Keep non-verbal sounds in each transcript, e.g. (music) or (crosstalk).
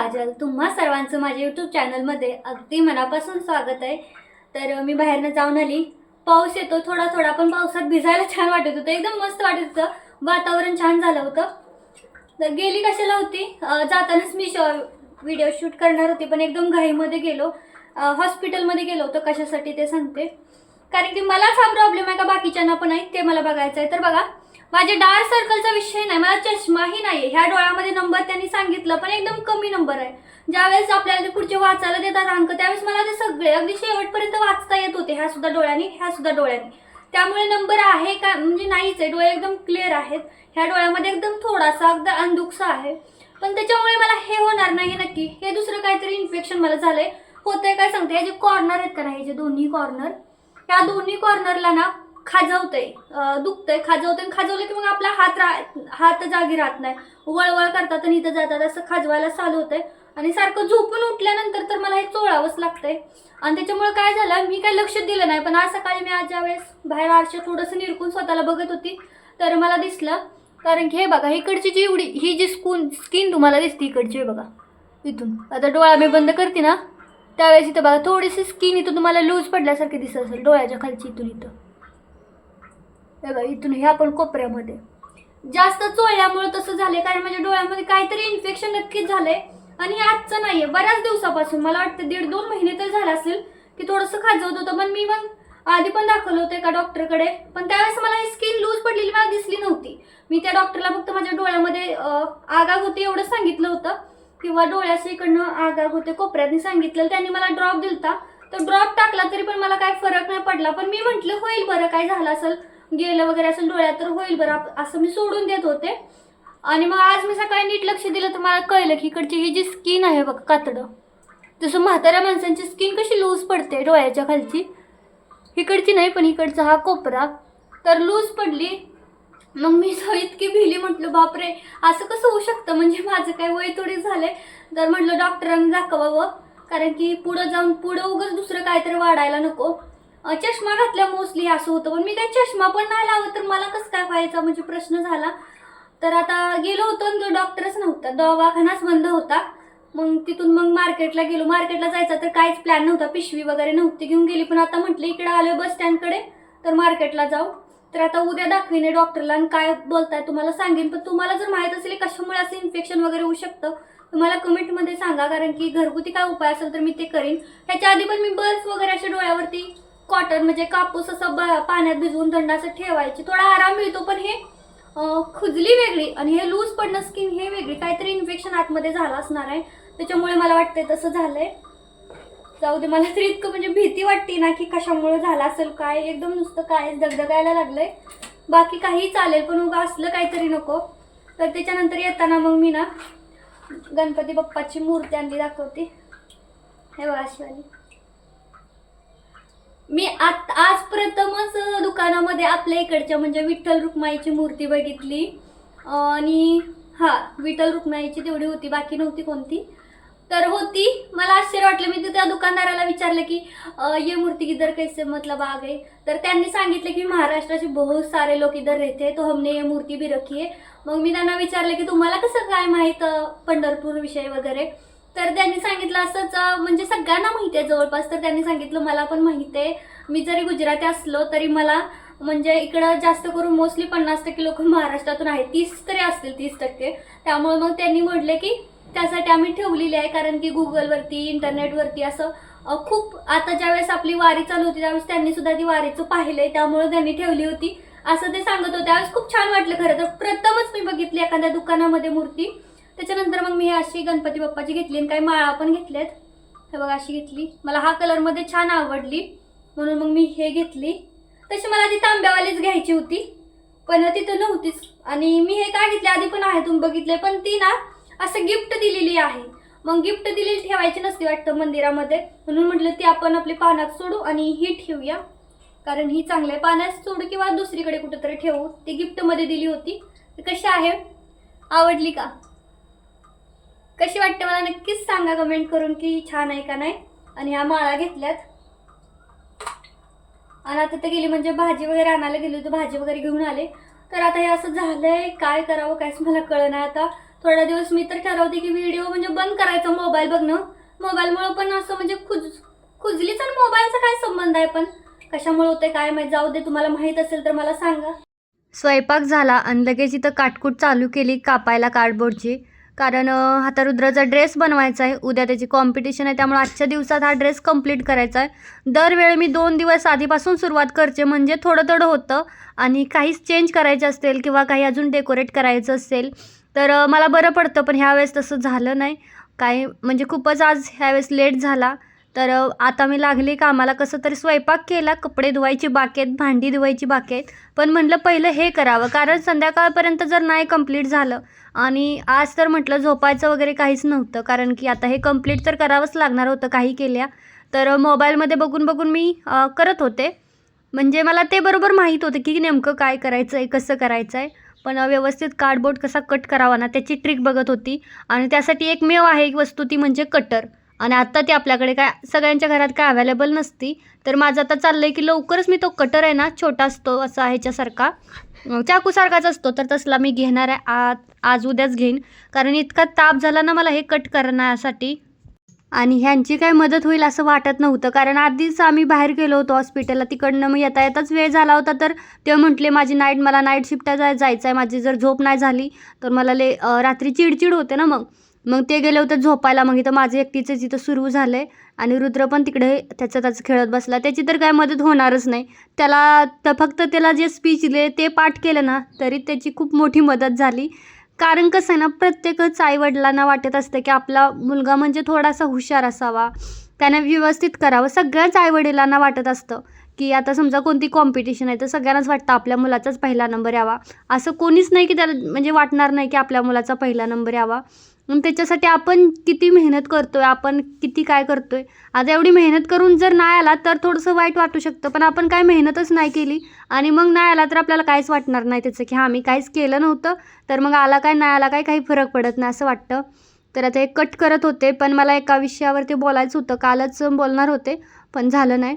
काजल तुम्हा सर्वांचं माझ्या यूट्यूब चॅनलमध्ये अगदी मनापासून स्वागत आहे. तर मी बाहेरनं जाऊन आली. पाऊस येतो थोडा थोडा पण पावसात भिजायला छान वाटत होतं. एकदम मस्त वाटत होतं. वातावरण छान झालं होतं. तर गेली कशाला होती? जातानाच मी शॉ व्हिडिओ शूट करणार होती पण एकदम घाईमध्ये गेलो. हॉस्पिटलमध्ये गेलो होतो. कशासाठी ते सांगते. कारण की मलाच हा प्रॉब्लेम आहे का बाकीच्यांना पण आहे ते मला बघायचं आहे. तर बघा माझे डार्क सर्कलचा विषय नाही मला चष्माही नाही ह्या डोळ्यामध्ये नंबर त्यांनी सांगितलं पण एकदम कमी नंबर आहे. ज्यावेळेस आपल्याला ते पुढचे वाचायला देतात अंक त्यावेळेस मला ते सगळे अगदी शेवटपर्यंत वाचता येत होते ह्या सुद्धा डोळ्यांनी ह्या सुद्धा डोळ्यांनी. त्यामुळे नंबर आहे का म्हणजे नाहीच आहे डोळे एकदम क्लिअर आहेत. ह्या डोळ्यामध्ये एकदम थोडासा अगदी अंधुकसा आहे. पण त्याच्यामुळे मला हे होणार नाही नक्की. हे दुसरं काहीतरी इन्फेक्शन मला झालंय. होतंय काय सांगते हे जे कॉर्नर आहेत का नाही हे जे दोन्ही कॉर्नर ह्या दोन्ही कॉर्नरला ना खाजवतंय दुखतंय. खाजवतंय आणि खाजवलं की मग आपला हात रा हात जागी राहत नाही. वळवळ करतात आणि इथं जातात. असं खाजवायला चालू होतंय. आणि सारखं झोपून उठल्यानंतर तर मला हे चोळावंच लागतंय. आणि त्याच्यामुळे काय झालं मी काय लक्ष दिलं नाही. पण आज सकाळी मी आज ज्यावेळेस बाहेर आरशात थोडंसं निरकून स्वतःला बघत होती तर मला दिसलं. कारण की हे बघा इकडची जी एवढी ही जी स्कून स्किन तुम्हाला दिसते इकडची बघा इथून. आता डोळा मी बंद करते ना. त्यावेळेस इथं बघा थोडीशी स्किन इथं तुम्हाला लूज पडल्यासारखी दिसत असेल डोळ्याच्या खालची इथून इथं. हे बघा इथून ह्या पण कोपऱ्यामध्ये. जास्त चोळल्यामुळे तसं झालंय कारण माझ्या डोळ्यामध्ये काहीतरी इन्फेक्शन नक्कीच झालंय. आणि हे आजचं नाहीये बऱ्याच दिवसापासून मला वाटतं दीड दोन महिने तर झालं असेल की थोडंसं खाजवत होतं पण मी मग आधी पण दाखवलं होतं एका डॉक्टरकडे पण त्यावेळेस मला ही स्किन लूज पडलेली मला दिसली नव्हती. मी त्या डॉक्टरला फक्त माझ्या डोळ्यामध्ये आगाग होती एवढं सांगितलं होतं. किंवा डोळ्याच्या इकडनं आगाग होते कोपऱ्यातनी सांगितलं त्यांनी मला ड्रॉप दिलता. तर ड्रॉप टाकला तरी पण मला काय फरक नाही पडला. पण मी म्हटलं होईल बरं काय झालं असेल? गेलं वगैरे असेल डोळ्यात तर होईल बरं. असं मी सोडून देत होते. आणि मग आज मी सकाळी नीट लक्ष दिलं तर मला कळलं की इकडची ही जी स्किन आहे बघ कातडं. जसं म्हाताऱ्या माणसांची स्किन कशी लूज पडते डोळ्याच्या खालची. इकडची नाही पण इकडचा हा कोपरा. तर लूज पडली. मग मी सो इतकी भिली म्हटलं बापरे असं कसं होऊ शकतं? म्हणजे माझं काय वय थोडी झालंय तर म्हटलं डॉक्टरांनी दाखवावं. कारण की पुढं जाऊन पुढं उगच दुसरं काहीतरी वाढायला नको. चष्मा घातल्या मोस्टली असं होतं. पण मी काही चष्मा पण नाही लावत तर मला कसं काय व्हायचा? म्हणजे प्रश्न झाला. तर आता गेलो होतो आणि तो डॉक्टरच नव्हता. दवाखानाच बंद होता. मग तिथून मग मार्केटला गेलो. मार्केटला जायचा तर काहीच प्लॅन नव्हता. पिशवी वगैरे नव्हती घेऊन गेली. पण आता म्हटलं इकडे आलो बस स्टँडकडे तर मार्केटला जाऊ. तर आता उद्या दाखवीने डॉक्टरला आणि काय बोलताय तुम्हाला सांगेन. पण तुम्हाला जर माहीत असेल कशामुळे असं इन्फेक्शन वगैरे होऊ शकतं तुम्हाला कमेंटमध्ये सांगा. कारण की घरगुती काय उपाय असेल तर मी ते करीन. ह्याच्या आधी पण मी बर्फ वगैरे अशा डोळ्यावरती कॉटन म्हणजे कापूस असं पाण्यात भिजवून थंड असं ठेवायची. थोडा आराम मिळतो पण हे खुजली वेगळी आणि हे लूज पडणं स्किन हे वेगळी. काहीतरी इन्फेक्शन आतमध्ये झालं असणार आहे. त्याच्यामुळे मला वाटतंय तसं झालंय. जाऊ दे मला तरी इतकं म्हणजे भीती वाटते ना की कशामुळे झालं असेल काय एकदम नुसतं काय दगदगायला लागलंय. बाकी काही चालेल पण उगा असलं काहीतरी नको. तर त्याच्यानंतर येताना मग मी ना गणपती बाप्पाची मूर्ती आणली दाखवते. हे बघा अशी मी आत आज प्रथमच दुकानामध्ये आपल्या इकडच्या म्हणजे विठ्ठल रुक्माईची मूर्ती बघितली. आणि हा विठ्ठल रुक्माईची तेवढी होती बाकी नव्हती कोणती. तर होती मला आश्चर्य वाटलं. मी त्या दुकानदाराला विचारलं की ये मूर्ती किधर कैसे मतलब आ गई? तर त्यांनी सांगितलं की महाराष्ट्राचे बहुत सारे लोक इधर रहते तो हमने ये मूर्ती भी रखी आहे मग मी त्यांना विचारलं की तुम्हाला कसं काय माहीत पंढरपूर विषय वगैरे? तर त्यांनी सांगितलं असंच म्हणजे सगळ्यांना माहिती आहे जवळपास. तर त्यांनी सांगितलं मला पण माहिती आहे. मी जरी गुजराती असलो तरी मला म्हणजे इकडं जास्त करून मोस्टली पन्नास टक्के लोक महाराष्ट्रातून आहेत. तीस तरी असतील तीस टक्के. त्यामुळे मग त्यांनी म्हटले की त्यासाठी आम्ही ठेवलेली आहे कारण की गुगलवरती इंटरनेटवरती असं खूप आता ज्यावेळेस आपली वारी चालू होती त्यावेळेस त्यांनी सुद्धा ती वारीचं पाहिलंय त्यामुळे त्यांनी ठेवली होती. असं ते सांगत होते. त्यावेळेस खूप छान वाटलं खरं तर. प्रथमच मी बघितली एखाद्या दुकानामध्ये मूर्ती. त्याच्यानंतर मग मी अशी गणपती बाप्पाची घेतली आणि काही माळा पण घेतल्यात. हे बघा अशी घेतली. मला हा कलरमध्ये छान आवडली. म्हणून मग मी हे घेतली. तशी मला ती तांब्यावालीच घ्यायची होती. पण तिथं नव्हतीच. आणि मी हे काय घेतले? आधी पण आहे तुम्ही बघितले पण ती ना असं गिफ्ट दिलेली आहे. मग गिफ्ट दिलेली ठेवायची नसते वाटतं मंदिरामध्ये. म्हणून म्हटलं ती आपण आपली पानात सोडू आणि ही ठेवूया. कारण ही चांगल्या पाण्यात सोडू किंवा दुसरीकडे कुठेतरी ठेवू ती गिफ्टमध्ये दिली होती. तर कशी आहे? आवडली का? कशी वाटते मला नक्कीच सांगा कमेंट करून की छान आहे का नाही. आणि ह्या माळा घेतल्यात. आणि आता ते गेली म्हणजे भाजी वगैरे आणायला गेली होती भाजी वगैरे घेऊन आले. तर आता हे असं झालंय काय करावं काहीच मला कळ नाही आता. थोड्या दिवस मी तर ठरवते की व्हिडिओ म्हणजे बंद करायचा मोबाईल बघणं. मोबाईलमुळं पण असं म्हणजे खुज खुजलीच आणि मोबाईलचा काय संबंध आहे पण? कशामुळे होते काय माहीत? जाऊ दे तुम्हाला माहीत असेल तर मला सांगा. स्वयंपाक झाला आणि लगेच इथं काटकूट चालू केली कापायला कार्डबोर्डची कारण अं, आता रुद्राचा ड्रेस बनवायचा आहे. उद्या त्याची कॉम्पिटिशन आहे त्यामुळे आजच्या दिवसात हा ड्रेस कंप्लीट करायचा आहे. दरवेळी मी दोन दिवस आधीपासून सुरुवात करते म्हणजे थोडं थोडं होतं. आणि काहीच चेंज करायचं असेल किंवा काही अजून डेकोरेट करायचं असेल तर मला बरं पडतं पण ह्यावेळेस तसं झालं नाही. काय म्हणजे खूपच आज ह्यावेळेस लेट झाला. तर आता मी लागली कामाला. कसं तरी स्वयंपाक केला कपडे धुवायची बाकी आहेत भांडी धुवायची बाकी आहेत पण म्हटलं पहिलं हे करावं कारण संध्याकाळपर्यंत जर नाही कंप्लीट झालं आणि आज तर म्हटलं झोपायचं वगैरे काहीच नव्हतं कारण की आता हे कंप्लीट तर करावंच लागणार होतं काही केल्या. तर मोबाईलमध्ये बघून बघून मी करत होते. म्हणजे मला ते बरोबर माहीत होतं की नेमकं काय करायचं आहे कसं करायचं आहे पण व्यवस्थित कार्डबोर्ड कसा कट करावा ना त्याची ट्रिक बघत होती. आणि त्यासाठी एकमेव आहे एक वस्तू ती म्हणजे कटर आणि आत्ता ती आपल्याकडे काय सगळ्यांच्या घरात काय अवेलेबल नसती. तर माझं आता चाललं आहे की लवकरच मी तो कटर आहे ना छोटा असतो असा ह्याच्यासारखा. चाकूसारखाच असतो तर तसला मी घेणार आहे. आ आज उद्याच घेईन. कारण इतका ताप झाला ना मला हे कट करण्यासाठी. आणि ह्यांची काय मदत होईल असं वाटत नव्हतं. कारण आधीच आम्ही बाहेर गेलो होतो हॉस्पिटलला तिकडनं मग येता येताच वेळ झाला होता. तर ते म्हटले माझी नाईट मला नाईट शिफ्ट जाय जायचं आहे माझी जर झोप नाही झाली तर मला ले रात्री चिडचिड होते ना मग. मग ते गेले होते झोपायला. मग इथं माझे एकटीचं जिथं सुरू झालं आहे आणि रुद्र पण तिकडे त्याचं त्याचं खेळत बसला. त्याची तर काय मदत होणारच नाही. त्याला तर फक्त त्याला जे स्पीच दिले ते पाठ केलं ना तरी त्याची खूप मोठी मदत झाली. कारण कसं आहे ना प्रत्येकच आईवडिलांना वाटत असतं की आपला मुलगा म्हणजे थोडासा हुशार असावा. त्याने व्यवस्थित करावं. सगळ्याच आईवडिलांना वाटत असतं. की आता समजा कोणती कॉम्पिटिशन आहे तर सगळ्यांनाच वाटतं आपल्या मुलाचाच पहिला नंबर यावा. असं कोणीच नाही की त्याला म्हणजे वाटणार नाही की आपल्या मुलाचा पहिला नंबर यावा. मग त्याच्यासाठी आपण किती मेहनत करतो आहे आपण किती काय करतो आहे आता एवढी मेहनत करून जर नाही आला तर थोडंसं वाईट वाटू शकतं. पण आपण काय मेहनतच नाही केली आणि मग नाही आला तर आपल्याला काहीच वाटणार नाही त्याचं की हां मी काहीच केलं नव्हतं तर मग आला काय नाही आला काय काही फरक पडत नाही असं वाटतं. तर आता हे कट करत होते पण मला एका विषयावरती बोलायचं होतं. कालच बोलणार होते पण झालं नाही.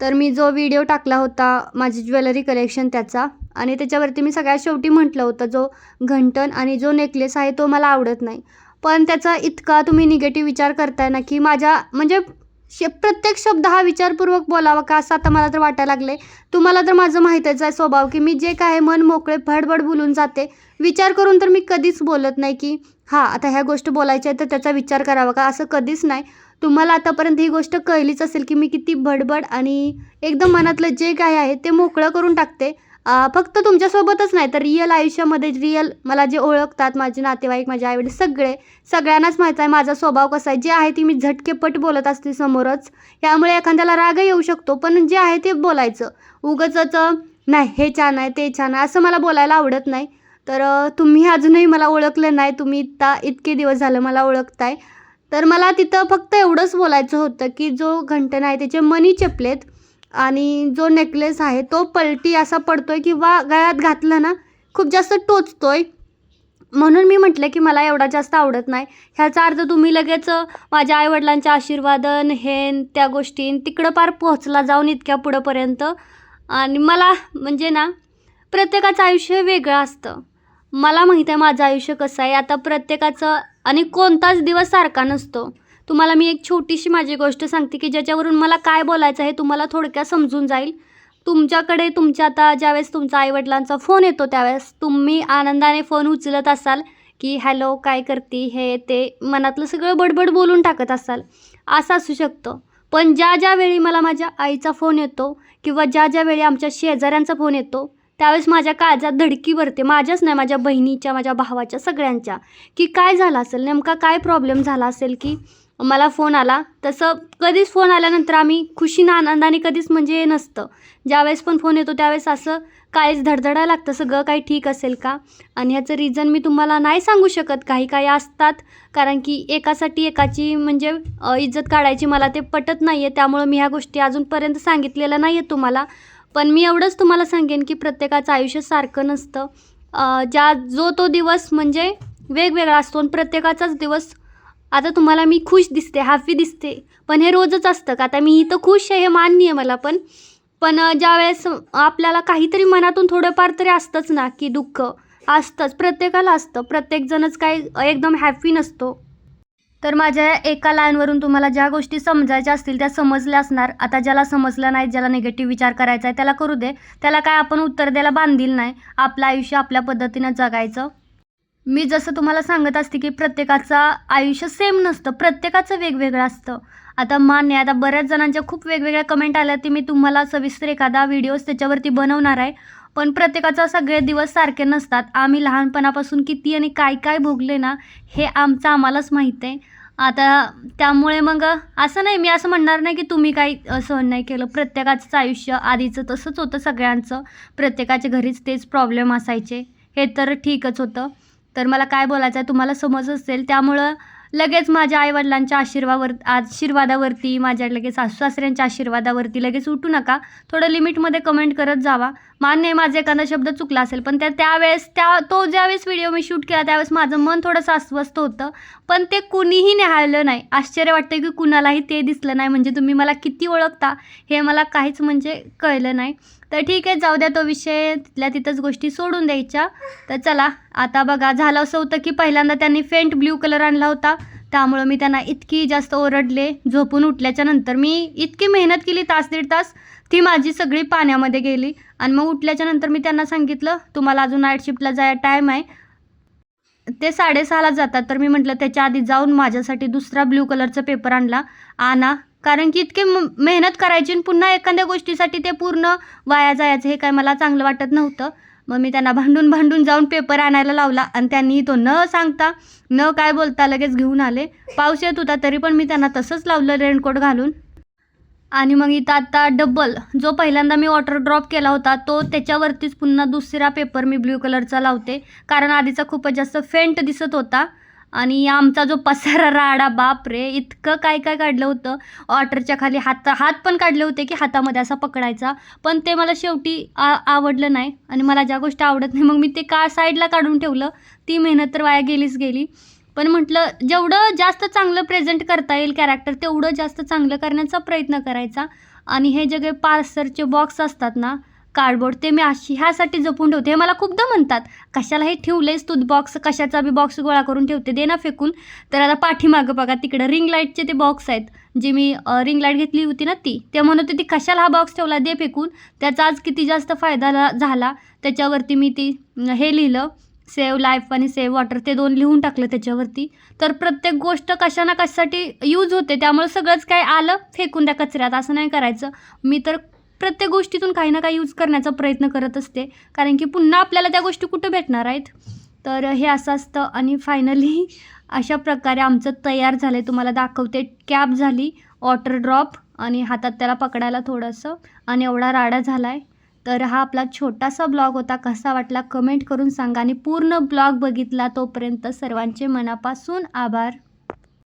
तर मी जो व्हिडिओ टाकला होता माझी ज्वेलरी कलेक्शन त्याचा आणि त्याच्यावरती मी सगळ्यात शेवटी म्हटलं होतं जो घंटन आणि जो नेकलेस आहे तो मला आवडत नाही. पण त्याचा इतका तुम्ही निगेटिव्ह विचार करताय ना की माझ्या म्हणजे शे प्रत्येक शब्द हा विचारपूर्वक बोलावा का असं आता मला तर वाटायला लागले तुम्हाला तर माझं माहीतच आहे स्वभाव की मी जे काय मन मोकळे फडबड बोलून जाते. विचार करून तर मी कधीच बोलत नाही की हां आता ह्या गोष्ट बोलायच्या आहेत तर त्याचा विचार करावा का? असं कधीच नाही. तुम्हाला आतापर्यंत ही गोष्ट कळलीच असेल की मी किती बडबड आणि एकदम मनातलं जे काय आहे ते मोकळं करून टाकते. फक्त तुमच्यासोबतच नाही तर रिअल आयुष्यामध्ये रिअल मला जे ओळखतात माझे नातेवाईक माझे आईवडील सगळे सगळ्यांनाच माहीत आहे माझा स्वभाव कसा आहे. जे आहे ती मी झटकेपट बोलत असते समोरच. यामुळे एखाद्याला राग येऊ शकतो पण जे आहे ते बोलायचं. उगचच नाही हे छान आहे ते छान आहे असं मला बोलायला आवडत नाही. तर तुम्ही अजूनही मला ओळखलं नाही तुम्ही इतका इतके दिवस झालं मला ओळखताय. तर मला तिथं फक्त एवढंच बोलायचं होतं की जो घंटण आहे त्याचे मनी चपलेत आणि जो नेकलेस आहे तो पलटी असा पडतो आहे किंवा गळ्यात घातलं ना खूप जास्त टोचतो आहे म्हणून मी म्हटलं की मला एवढा जास्त आवडत नाही. ह्याचा अर्थ तुम्ही लगेच माझ्या आईवडिलांच्या आशीर्वादन हेन त्या गोष्टी तिकडं पार पोहोचला जाऊन इतक्या पुढंपर्यंत आणि मला म्हणजे ना प्रत्येकाचं आयुष्य वेगळं असतं. मला माहीत आहे माझं आयुष्य कसं आहे. आता प्रत्येकाचं आणि कोणताच दिवस सारखा नसतो. तुम्हाला मी एक छोटीशी माझी गोष्ट सांगते की ज्याच्यावरून मला काय बोलायचं आहे तुम्हाला थोडक्यात समजून जाईल. तुमच्याकडे तुमच्या आता ज्यावेळेस तुमचा आईवडिलांचा फोन येतो त्यावेळेस तुम्ही आनंदाने फोन उचलत असाल की हॅलो काय करते? हे ते. मनातलं सगळं बडबड बोलून टाकत असाल. असं असू शकतं. पण ज्या ज्या वेळी मला माझ्या आईचा फोन येतो किंवा ज्या ज्या वेळी आमच्या शेजाऱ्यांचा फोन येतो त्यावेळेस माझ्या काळजात धडकी भरते. माझ्याच नाही माझ्या बहिणीच्या माझ्या भावाच्या सगळ्यांच्या. की काय झालं असेल? नेमका काय प्रॉब्लेम झाला असेल की मला फोन आला? तसं कधीच फोन आल्यानंतर आम्ही खुशीनं आनंदाने कधीच म्हणजे नसतं. ज्यावेळेस पण फोन येतो त्यावेळेस असं काहीच धडधडायला लागतं. सगळं काही ठीक असेल का? आणि ह्याचं रिझन मी तुम्हाला नाही सांगू शकत. काही काही असतात. कारण की एकासाठी एकाची म्हणजे इज्जत काढायची मला ते पटत नाही आहे त्यामुळं मी ह्या गोष्टी अजूनपर्यंत सांगितलेल्या नाही आहेत तुम्हाला. पण मी एवढंच तुम्हाला सांगेन की प्रत्येकाचं आयुष्य सारखं नसतं. ज्या जो तो दिवस म्हणजे वेगवेगळा असतो आणि प्रत्येकाचाच दिवस आता तुम्हाला मी खुश दिसते हॅपी दिसते पण हे रोजच असतं का? आता मी इथं खुश आहे हे मान्य आहे मला पण. पण ज्या ज्यावेळेस आपल्याला काहीतरी मनातून थोडंफार तरी असतंच ना की दुःख असतंच प्रत्येकाला असतं. प्रत्येकजणच काही एकदम हॅपी नसतो. तर माझ्या एका लाईनवरून तुम्हाला ज्या गोष्टी समजायच्या असतील त्या समजल्या असणार. आता ज्याला समजलं नाही ज्याला निगेटिव्ह विचार करायचा आहे त्याला करू दे. त्याला काय आपण उत्तर द्यायला बांधील नाही. आपलं आयुष्य आपल्या पद्धतीनं जगायचं. मी जसं तुम्हाला सांगत असते की प्रत्येकाचं आयुष्य सेम नसतं. प्रत्येकाचं वेगवेगळं असतं. आता मान्य आहे आता बऱ्याच जणांच्या खूप वेगवेगळ्या कमेंट आल्या ती मी तुम्हाला सविस्तर एखादा व्हिडिओज त्याच्यावरती बनवणार आहे. पण प्रत्येकाचा सगळे दिवस सारखे नसतात. आम्ही लहानपणापासून किती आणि काय काय भोगले ना हे आमचं आम्हालाच माहीत आहे. आता त्यामुळे मग असं नाही मी असं म्हणणार नाही की तुम्ही काही सहन नाही केलं. प्रत्येकाचंच आयुष्य आधीचं तसंच होतं सगळ्यांचं. प्रत्येकाच्या घरीच तेच प्रॉब्लेम असायचे. हे तर ठीकच होतं. तर मला काय बोलायचं आहे तुम्हाला समज असेल. त्यामुळं लगेच माझ्या आईवडिलांच्या आशीर्वावर आशीर्वादावरती माझ्या लगेच सासू सासऱ्यांच्या आशीर्वादावरती लगेच उठू नका. थोडं लिमिटमध्ये कमेंट करत जावा. मान्य आहे माझा एखादा शब्द चुकला असेल पण त्या त्यावेळेस त्या तो ज्यावेळेस व्हिडिओ मी शूट केला त्यावेळेस माझं मन थोडंसं अस्वस्थ होतं. पण ते कुणीही निहाळलं नाही. आश्चर्य वाटतं की कुणालाही ते दिसलं नाही. म्हणजे तुम्ही मला किती ओळखता हे मला काहीच म्हणजे कळलं नाही. तर ठीक आहे जाऊ द्या तो विषय. तिथल्या तिथंच गोष्टी सोडून द्यायच्या. तर चला आता बघा झालं असं होतं की पहिल्यांदा त्यांनी फेंट ब्ल्यू कलर आणला होता. त्यामुळं मी त्यांना इतकी जास्त ओरडले झोपून उठल्याच्या नंतर. मी इतकी मेहनत केली तास दीड तास ती माझी सगळी पाण्यामध्ये गेली. आणि मग उठल्याच्या नंतर मी त्यांना सांगितलं तुम्हाला अजून नाईट शिफ्टला जाय टाईम आहे. ते साडेसहाला जातात तर मी म्हटलं त्याच्या आधी जाऊन माझ्यासाठी दुसरा ब्ल्यू कलरचा पेपर आणला. आणा कारण की इतके म- मेहनत करायची आणि पुन्हा एखाद्या गोष्टीसाठी ते पूर्ण वाया जायचं हे काय मला चांगलं वाटत नव्हतं. मग मी त्यांना भांडून भांडून जाऊन पेपर आणायला लावला आणि त्यांनी तो न सांगता न काय बोलता लगेच घेऊन आले. पाऊस येत होता तरी पण मी त्यांना तसंच लावलं रेनकोट घालून. आणि मग इथं आता डबल जो पहिल्यांदा मी वॉटर ड्रॉप केला होता तो त्याच्यावरतीच पुन्हा दुसरा पेपर मी ब्ल्यू कलरचा लावते. कारण आधीचा खूपच जास्त फेंट दिसत होता. आणि आमचा जो पसारा राडा बाप रे इतकं काय काय काढलं होतं. ऑटरच्या खाली हात हात पण काढले होते की हातामध्ये असा पकडायचा. पण ते मला शेवटी आ आवडलं नाही आणि मला ज्या गोष्टी आवडत नाही मग मी ते का साईडला काढून ठेवलं? ती मेहनत तर वाया गेलीच गेली. पण म्हटलं जेवढं जास्त चांगलं प्रेझेंट करता येईल कॅरेक्टर तेवढं जास्त चांगलं करण्याचा प्रयत्न करायचा. आणि हे जे काही पार्सरचे बॉक्स असतात ना कार्डबोर्ड ते मी अशी ह्यासाठी जपून ठेवते. हे मला खूपदा म्हणतात कशाला हे ठेवलेस तू बॉक्स कशाचा बी बॉक्स गोळा करून ठेवते दे ना फेकून. तर आता पाठीमागं बघा तिकडं रिंग लाईटचे ते बॉक्स आहेत. जी मी रिंग लाइट घेतली होती ना ती ते म्हणत होती कशाला हा बॉक्स ठेवला दे फेकून. त्याचा आज किती जास्त फायदा झाला. त्याच्यावरती मी ती हे लिहिलं सेव्ह लाईफ आणि सेव्ह वॉटर ते दोन लिहून टाकलं त्याच्यावरती. तर प्रत्येक गोष्ट कशा ना कशासाठी यूज होते त्यामुळे सगळंच काय आलं फेकून द्या कचऱ्यात. असं नाही करायचं. मी तर प्रत्येक गोष्टीतून काही ना काही यूज करण्याचा प्रयत्न करत असते. कारण की पुन्हा आपल्याला त्या गोष्टी कुठं भेटणार आहेत? तर हे असं असतं. आणि फायनली (laughs) अशा प्रकारे आमचं तयार झालं आहे तुम्हाला दाखवते. कॅप झाली वॉटर ड्रॉप आणि हातात त्याला पकडायला थोडंसं. आणि एवढा राडा झाला आहे तर हा आपला छोटासा ब्लॉग होता. कसा वाटला? कमेंट करून सांगा. आणि पूर्ण ब्लॉग बघितला तोपर्यंत सर्वांचे मनापासून आभार.